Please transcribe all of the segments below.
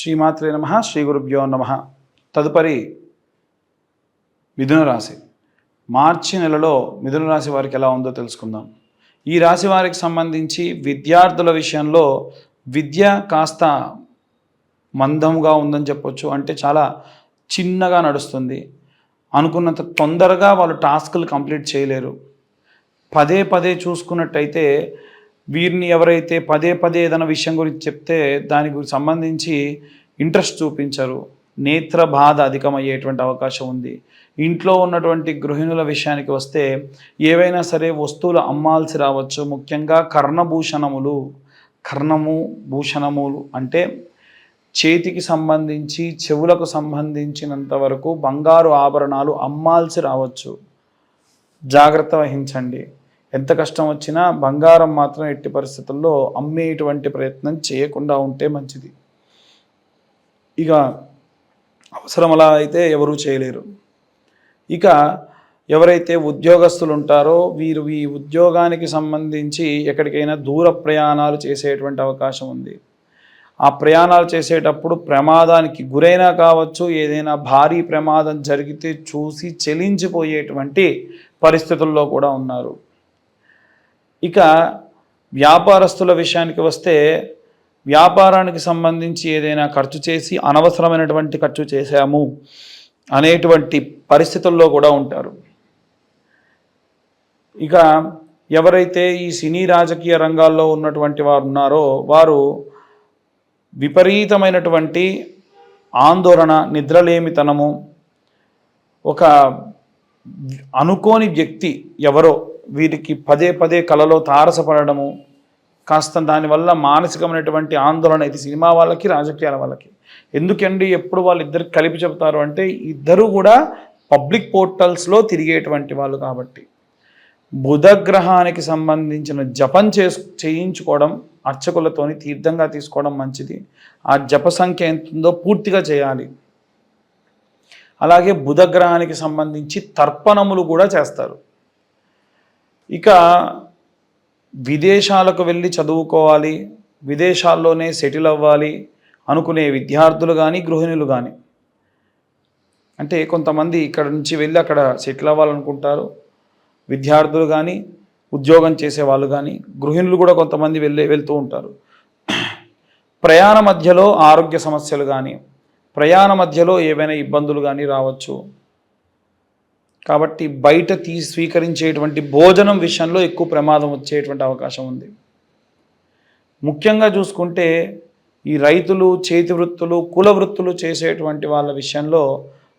శ్రీమాత్రే నమ శ్రీ గురుభ్యో నమ. తదుపరి మిథున రాశి. మార్చి నెలలో మిథున రాశి వారికి ఎలా ఉందో తెలుసుకుందాం. ఈ రాశి వారికి సంబంధించి విద్యార్థుల విషయంలో విద్య కాస్త మందంగా ఉందని చెప్పొచ్చు. అంటే చాలా చిన్నగా నడుస్తుంది. అనుకున్నంత తొందరగా వాళ్ళు టాస్కులు కంప్లీట్ చేయలేరు. పదే పదే చూసుకున్నట్టయితే వీరిని ఎవరైతే పదే పదే ఏదైనా విషయం గురించి చెప్తే దాని గురించి సంబంధించి ఇంట్రెస్ట్ చూపించరు. నేత్ర బాధ అధికమయ్యేటువంటి అవకాశం ఉంది. ఇంట్లో ఉన్నటువంటి గృహిణుల విషయానికి వస్తే ఏవైనా సరే వస్తువులు అమ్మాల్సి రావచ్చు. ముఖ్యంగా కర్ణభూషణములు. కర్ణము భూషణములు అంటే చేతికి సంబంధించి చెవులకు సంబంధించినంత వరకు బంగారు ఆభరణాలు అమ్మాల్సి రావచ్చు. జాగ్రత్త వహించండి. ఎంత కష్టం వచ్చినా బంగారం మాత్రం ఎట్టి పరిస్థితుల్లో అమ్మేటువంటి ప్రయత్నం చేయకుండా ఉంటే మంచిది. ఇక అవసరం అలా అయితే ఎవరూ చేయలేరు. ఇక ఎవరైతే ఉద్యోగస్తులు ఉంటారో వీరు ఈ ఉద్యోగానికి సంబంధించి ఎక్కడికైనా దూర ప్రయాణాలు చేసేటువంటి అవకాశం ఉంది. ఆ ప్రయాణాలు చేసేటప్పుడు ప్రమాదానికి గురైనా కావచ్చు ఏదైనా భారీ ప్రమాదం జరిగితే చూసి చెలించిపోయేటువంటి పరిస్థితుల్లో కూడా ఉన్నారు. ఇక వ్యాపారస్తుల విషయానికి వస్తే వ్యాపారానికి సంబంధించి ఏదైనా ఖర్చు చేసి అనవసరమైనటువంటి ఖర్చు చేశాము అనేటువంటి పరిస్థితుల్లో కూడా ఉంటారు. ఇక ఎవరైతే ఈ సినీ రాజకీయ రంగాల్లో ఉన్నటువంటి వారు ఉన్నారో వారు విపరీతమైనటువంటి ఆందోళన నిద్రలేమితనము ఒక అనుకోని వ్యక్తి ఎవరో వీరికి పదే పదే కలలో తారసపడము కాస్త దానివల్ల మానసికమైనటువంటి ఆందోళన ఇది సినిమా వాళ్ళకి రాజకీయాల వాళ్ళకి. ఎందుకండి ఎప్పుడు వాళ్ళు ఇద్దరు కలిపి చెబుతారు అంటే ఇద్దరు కూడా పబ్లిక్ పోర్టల్స్లో తిరిగేటువంటి వాళ్ళు కాబట్టి. బుధగ్రహానికి సంబంధించిన జపం చేసు చేయించుకోవడం అర్చకులతోని తీర్థంగా తీసుకోవడం మంచిది. ఆ జప సంఖ్య ఎంత ఉందో పూర్తిగా చేయాలి. అలాగే బుధగ్రహానికి సంబంధించి తర్పణములు కూడా చేస్తారు. ఇక విదేశాలకు వెళ్ళి చదువుకోవాలి విదేశాల్లోనే సెటిల్ అవ్వాలి అనుకునే విద్యార్థులు కానీ గృహిణులు కానీ అంటే కొంతమంది ఇక్కడ నుంచి వెళ్ళి అక్కడ సెటిల్ అవ్వాలనుకుంటారు. విద్యార్థులు కానీ ఉద్యోగం చేసే వాళ్ళు కానీ గృహిణులు కూడా కొంతమంది వెళ్ళే వెళ్తూ ఉంటారు. ప్రయాణ మధ్యలో ఆరోగ్య సమస్యలు కానీ ప్రయాణ మధ్యలో ఏవైనా ఇబ్బందులు కానీ రావచ్చు. కాబట్టి బయట తీ స్వీకరించేటువంటి భోజనం విషయంలో ఎక్కువ ప్రమాదం వచ్చేటువంటి అవకాశం ఉంది. ముఖ్యంగా చూసుకుంటే ఈ రైతులు చేతి వృత్తులు కుల వృత్తులు చేసేటువంటి వాళ్ళ విషయంలో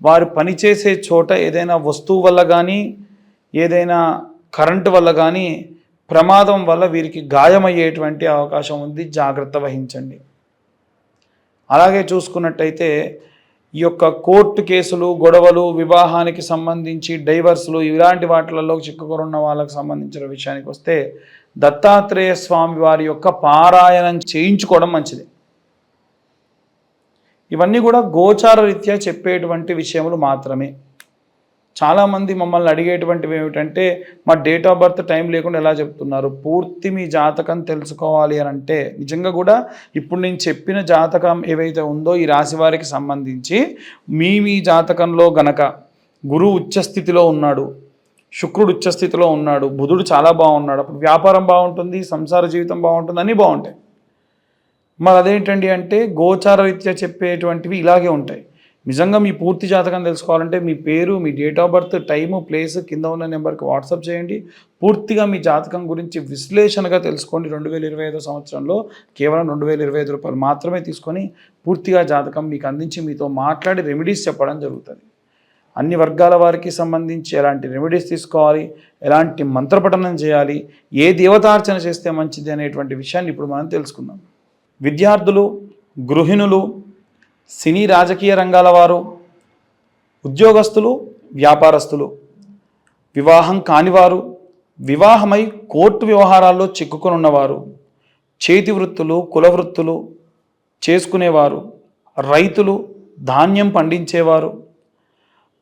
వారు పనిచేసే చోట ఏదైనా వస్తువు వల్ల కానీ ఏదైనా కరెంటు వల్ల కానీ ప్రమాదం వల్ల వీరికి గాయమయ్యేటువంటి అవకాశం ఉంది. జాగ్రత్త వహించండి. అలాగే చూసుకున్నట్టయితే ఈ యొక్క కోర్టు కేసులు గొడవలు వివాహానికి సంబంధించి డైవర్స్లు ఇలాంటి వాటిలలో చిక్కుకొనున్న వాళ్ళకు సంబంధించిన విషయానికి వస్తే దత్తాత్రేయ స్వామి వారి యొక్క పారాయణం చేయించుకోవడం మంచిది. ఇవన్నీ కూడా గోచార రీత్యా చెప్పేటువంటి విషయములు మాత్రమే. చాలామంది మమ్మల్ని అడిగేటువంటివి ఏమిటంటే మా డేట్ ఆఫ్ బర్త్ టైం లేకుండా ఎలా చెప్తున్నారు? పూర్తి మీ జాతకం తెలుసుకోవాలి అని అంటే నిజంగా కూడా ఇప్పుడు నేను చెప్పిన జాతకం ఏవైతే ఉందో ఈ రాశి వారికి సంబంధించి మీ మీ జాతకంలో గనక గురువు ఉచ్చస్థితిలో ఉన్నాడు శుక్రుడు ఉచ్చస్థితిలో ఉన్నాడు బుధుడు చాలా బాగున్నాడు అప్పుడు వ్యాపారం బాగుంటుంది సంసార జీవితం బాగుంటుంది అన్నీ బాగుంటాయి. మరి అదేంటండి అంటే గోచార రీత్యా చెప్పేటువంటివి ఇలాగే ఉంటాయి. నిజంగా మీ పూర్తి జాతకం తెలుసుకోవాలంటే మీ పేరు మీ date of birth time place కింద ఉన్న నెంబర్కి వాట్సాప్ చేయండి. పూర్తిగా మీ జాతకం గురించి విశ్లేషణగా తెలుసుకోండి. రెండు వేల ఇరవై ఐదో సంవత్సరంలో కేవలం రెండు వేల ఇరవై ఐదు రూపాయలు మాత్రమే తీసుకొని పూర్తిగా జాతకం మీకు అందించి మీతో మాట్లాడి రెమెడీస్ చెప్పడం జరుగుతుంది. అన్ని వర్గాల వారికి సంబంధించి ఎలాంటి రెమెడీస్ తీసుకోవాలి ఎలాంటి మంత్రపఠనం చేయాలి ఏ దేవతార్చన చేస్తే మంచిది అనేటువంటి విషయాన్ని ఇప్పుడు మనం తెలుసుకుందాం. విద్యార్థులు గృహిణులు సినీ రాజకీయ రంగాల వారు ఉద్యోగస్తులు వ్యాపారస్తులు వివాహం కానివారు వివాహమై కోర్టు వ్యవహారాల్లో చిక్కుకొనున్నవారు చేతి వృత్తులు కుల వృత్తులు చేసుకునేవారు రైతులు ధాన్యం పండించేవారు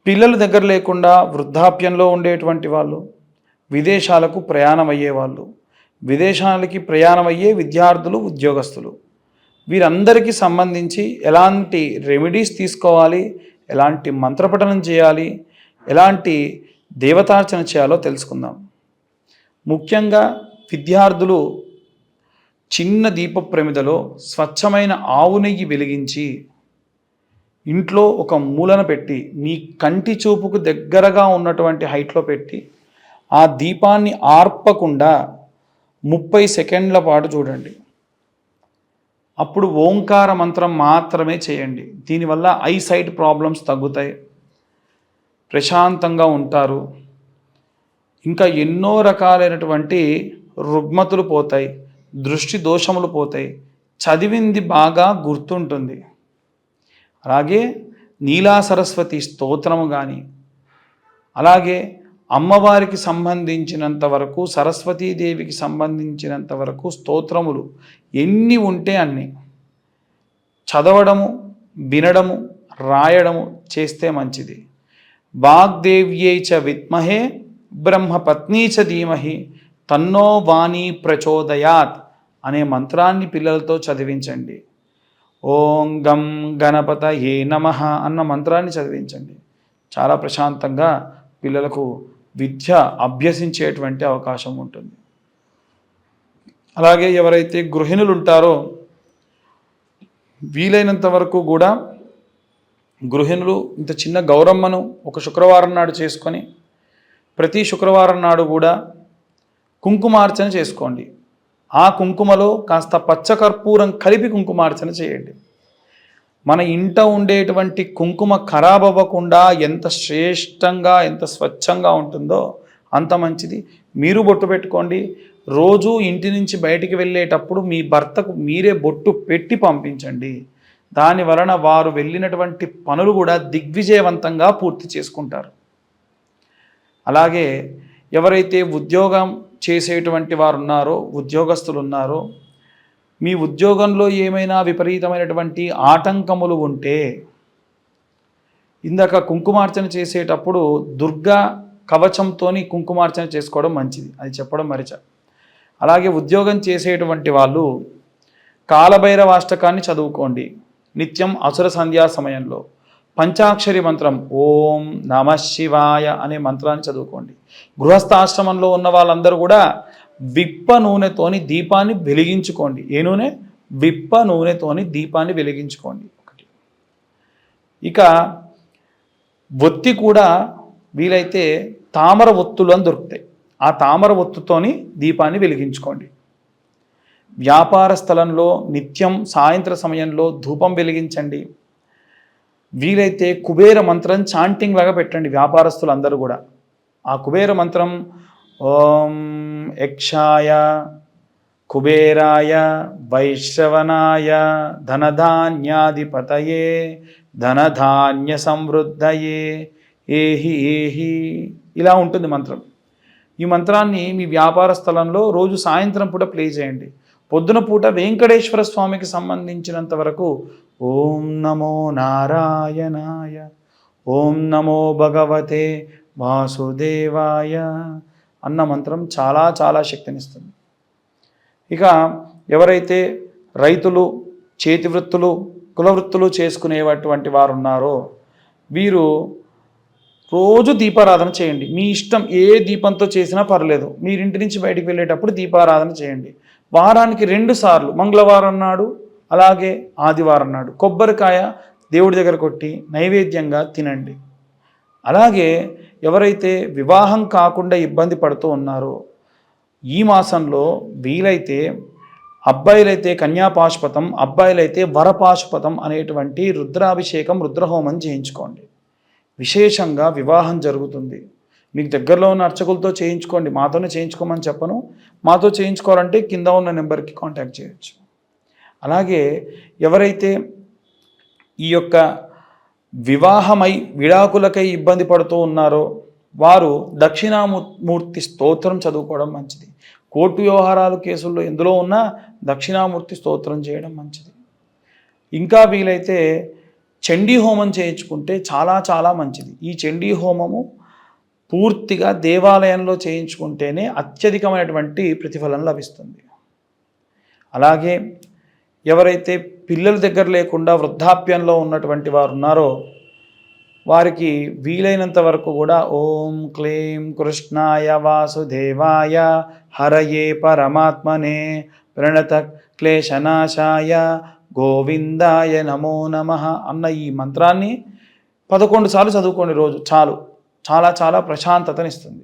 పిల్లలు దగ్గర లేకుండా వృద్ధాప్యంలో ఉండేటువంటి వాళ్ళు విదేశాలకు ప్రయాణం అయ్యేవాళ్ళు విదేశాలకి ప్రయాణం అయ్యే విద్యార్థులు ఉద్యోగస్తులు. వీరందరికీ సంబంధించి ఎలాంటి రెమెడీస్ తీసుకోవాలి ఎలాంటి మంత్రపఠనం చేయాలి ఎలాంటి దేవతార్చన చేయాలో తెలుసుకుందాం. ముఖ్యంగా విద్యార్థులు చిన్న దీప ప్రమిదలో స్వచ్ఛమైన ఆవు నెయ్యి వెలిగించి ఇంట్లో ఒక మూలన పెట్టి మీ కంటి చూపుకు దగ్గరగా ఉన్నటువంటి హైట్లో పెట్టి ఆ దీపాన్ని ఆర్పకుండా ముప్పై సెకండ్ల పాటు చూడండి. అప్పుడు ఓంకార మంత్రం మాత్రమే చేయండి. దీనివల్ల ఐ సైట్ ప్రాబ్లమ్స్ తగ్గుతాయి. ప్రశాంతంగా ఉంటారు. ఇంకా ఎన్నో రకాలైనటువంటి రుగ్మతులు పోతాయి. దృష్టి దోషములు పోతాయి. చదివింది బాగా గుర్తుంటుంది. అలాగే నీలా సరస్వతి స్తోత్రము కానీ అలాగే అమ్మవారికి సంబంధించినంత వరకు సరస్వతీదేవికి సంబంధించినంత వరకు స్తోత్రములు ఎన్ని ఉంటే అన్ని. చదవడము వినడము రాయడము చేస్తే మంచిది. వాగ్దేవ్యై చ విద్మహే బ్రహ్మపత్నీ చ ధీమహి తన్నో వాణి ప్రచోదయాత్ అనే మంత్రాన్ని పిల్లలతో చదివించండి. ఓం గం గణపత ఏ నమ అన్న మంత్రాన్ని చదివించండి. చాలా ప్రశాంతంగా పిల్లలకు విద్య అభ్యసించేటువంటి అవకాశం ఉంటుంది. అలాగే ఎవరైతే గృహిణులు ఉంటారో వీలైనంత వరకు కూడా గృహిణులు ఇంత చిన్న గౌరమ్మను ఒక శుక్రవారం నాడు చేసుకొని ప్రతి శుక్రవారం నాడు కూడా కుంకుమార్చన చేసుకోండి. ఆ కుంకుమలో కాస్త పచ్చకర్పూరం కలిపి కుంకుమార్చన చేయండి. మన ఇంట ఉండేటువంటి కుంకుమ ఖరాబ్ అవ్వకుండా ఎంత శ్రేష్టంగా ఎంత స్వచ్ఛంగా ఉంటుందో అంత మంచిది. మీరు బొట్టు పెట్టుకోండి. రోజు ఇంటి నుంచి బయటికి వెళ్ళేటప్పుడు మీ భర్తకు మీరే బొట్టు పెట్టి పంపించండి. దాని వలన వారు వెళ్ళినటువంటి పనులు కూడా దిగ్విజయవంతంగా పూర్తి చేసుకుంటారు. అలాగే ఎవరైతే ఉద్యోగం చేసేటువంటి వారు ఉన్నారో ఉద్యోగస్తులు ఉన్నారో మీ ఉద్యోగంలో ఏమైనా విపరీతమైనటువంటి ఆటంకములు ఉంటే ఇందాక కుంకుమార్చన చేసేటప్పుడు దుర్గా కవచంతో కుంకుమార్చన చేసుకోవడం మంచిది. అది చెప్పడం మరిచ. అలాగే ఉద్యోగం చేసేటువంటి వాళ్ళు కాలభైరవాష్టకాన్ని చదువుకోండి. నిత్యం అసుర సంధ్యా సమయంలో. పంచాక్షరి మంత్రం ఓం నమ శివాయ అనే మంత్రాన్ని చదువుకోండి. గృహస్థాశ్రమంలో ఉన్న వాళ్ళందరూ కూడా విప్ప నూనెతోని దీపాన్ని వెలిగించుకోండి. ఏ నూనె? విప్ప నూనెతోని దీపాన్ని వెలిగించుకోండి. ఒకటి. ఇక ఒత్తి కూడా వీలైతే తామర ఒత్తులు అని దొరుకుతాయి. ఆ తామర ఒత్తుతోని దీపాన్ని వెలిగించుకోండి. వ్యాపార స్థలంలో నిత్యం సాయంత్ర సమయంలో ధూపం వెలిగించండి. వీలైతే కుబేర మంత్రం చాంటింగ్ లాగా పెట్టండి వ్యాపారస్తులు అందరూ కూడా. ఆ కుబేర మంత్రం ఓం యక్షాయ కుబేరాయ వైశ్రవణాయ ధనధాన్యాధిపతయే ధనధాన్య సమృద్ధయే. ఏహి ఏహి. ఇలా ఉంటుంది మంత్రం. ఈ మంత్రాన్ని మీ వ్యాపార స్థలంలో రోజు సాయంత్రం పూట ప్లే చేయండి. పొద్దున పూట వెంకటేశ్వర స్వామికి సంబంధించినంత వరకు ఓం నమో నారాయణాయ ఓం నమో భగవతే వాసుదేవాయ అన్న మంత్రం చాలా చాలా శక్తినిస్తుంది. ఇక ఎవరైతే రైతులు చేతి వృత్తులు కుల వృత్తులు చేసుకునేటువంటి వారు ఉన్నారో వీరు రోజు దీపారాధన చేయండి. మీ ఇష్టం ఏ దీపంతో చేసినా పర్లేదు. మీరింటి నుంచి బయటికి వెళ్ళేటప్పుడు దీపారాధన చేయండి. వారానికి రెండు సార్లు మంగళవారం నాడు అలాగే ఆదివారం నాడు కొబ్బరికాయ దేవుడి దగ్గర కొట్టి నైవేద్యంగా తినండి. అలాగే ఎవరైతే వివాహం కాకుండా ఇబ్బంది పడుతూ ఉన్నారో ఈ మాసంలో వీలైతే అబ్బాయిలైతే కన్యాపాశుపతం అబ్బాయిలైతే వరపాశుపతం అనేటువంటి రుద్రాభిషేకం రుద్రహోమం చేయించుకోండి. విశేషంగా వివాహం జరుగుతుంది. మీకు దగ్గరలో ఉన్న అర్చకులతో చేయించుకోండి. మాతోనే చేయించుకోమని చెప్పను. మాతో చేయించుకోవాలంటే కింద ఉన్న నెంబర్కి కాంటాక్ట్ చేయొచ్చు. అలాగే ఎవరైతే ఈ యొక్క వివాహమై విడాకులకై ఇబ్బంది పడుతూ ఉన్నారో వారు దక్షిణామూర్తి స్తోత్రం చదువుకోవడం మంచిది. కోర్టు వ్యవహారాలు కేసుల్లో ఎందులో ఉన్నా దక్షిణామూర్తి స్తోత్రం చేయడం మంచిది. ఇంకా వీలైతే చండీ హోమం చేయించుకుంటే చాలా చాలా మంచిది. ఈ చండీ హోమము పూర్తిగా దేవాలయంలో చేయించుకుంటేనే అత్యధికమైనటువంటి ప్రతిఫలం లభిస్తుంది. అలాగే ఎవరైతే పిల్లల దగ్గర లేకుండా వృద్ధాప్యంలో ఉన్నటువంటి వారు ఉన్నారో వారికి వీలైనంత వరకు కూడా ఓం క్లీం కృష్ణాయ వాసుదేవాయ హరయే పరమాత్మనే ప్రణత క్లేశనాశాయ గోవిందాయ నమో నమ అన్న ఈ మంత్రాన్ని పదకొండు సార్లు చదువుకోండి రోజు. చాలు. చాలా చాలా ప్రశాంతతనిస్తుంది.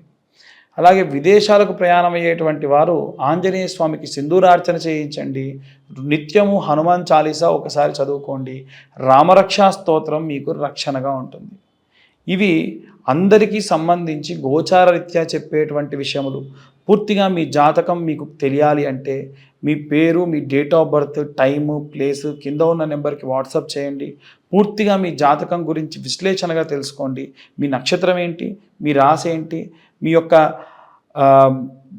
అలాగే విదేశాలకు ప్రయాణం అయ్యేటువంటి వారు ఆంజనేయ స్వామికి సింధూరార్చన చేయించండి. నిత్యము హనుమాన్ చాలీసా ఒకసారి చదువుకోండి. రామరక్షా స్తోత్రం మీకు రక్షణగా ఉంటుంది. ఇవి అందరికీ సంబంధించి గోచారరీత్యా చెప్పేటువంటి విషయములు. పూర్తిగా మీ జాతకం మీకు తెలియాలి అంటే మీ పేరు మీ date of birth time place కింద ఉన్న నెంబర్కి వాట్సాప్ చేయండి. పూర్తిగా మీ జాతకం గురించి విశ్లేషణగా తెలుసుకోండి. మీ నక్షత్రం ఏంటి? మీ రాశి ఏంటి? మీ యొక్క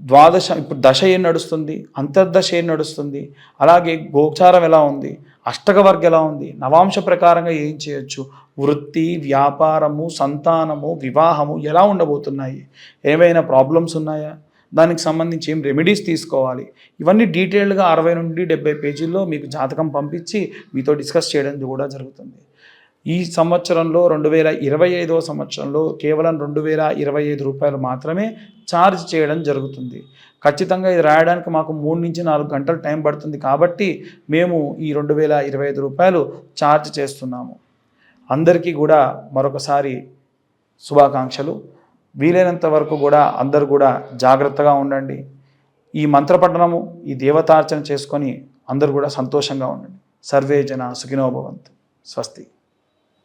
ద్వాదశ ఇప్పుడు దశ ఏం నడుస్తుంది? అంతర్దశ ఏం నడుస్తుంది? అలాగే గోచారం ఎలా ఉంది? అష్టకవర్గ ఎలా ఉంది? నవాంశ ప్రకారంగా ఏం చేయొచ్చు? వృత్తి వ్యాపారము సంతానము వివాహము ఎలా ఉండబోతున్నాయి? ఏమైనా ప్రాబ్లమ్స్ ఉన్నాయా? దానికి సంబంధించి ఏం రెమెడీస్ తీసుకోవాలి? ఇవన్నీ డీటెయిల్డ్గా అరవై నుండి డెబ్బై పేజీల్లో మీకు జాతకం పంపించి మీతో డిస్కస్ చేయడం కూడా జరుగుతుంది. ఈ సంవత్సరంలో రెండు వేల ఇరవై ఐదవ సంవత్సరంలో కేవలం రెండు వేల ఇరవై ఐదు రూపాయలు మాత్రమే ఛార్జ్ చేయడం జరుగుతుంది. ఖచ్చితంగా ఇది రాయడానికి మాకు మూడు నుంచి నాలుగు గంటలు టైం పడుతుంది కాబట్టి మేము ఈ రెండు వేల ఇరవై ఐదు రూపాయలు ఛార్జ్ చేస్తున్నాము. అందరికీ కూడా మరొకసారి శుభాకాంక్షలు. వీలైనంత వరకు కూడా అందరూ కూడా జాగ్రత్తగా ఉండండి. ఈ మంత్రపఠనము ఈ దేవతార్చన చేసుకొని అందరూ కూడా సంతోషంగా ఉండండి. సర్వే జన సుఖినోభవంతు స్వస్తి.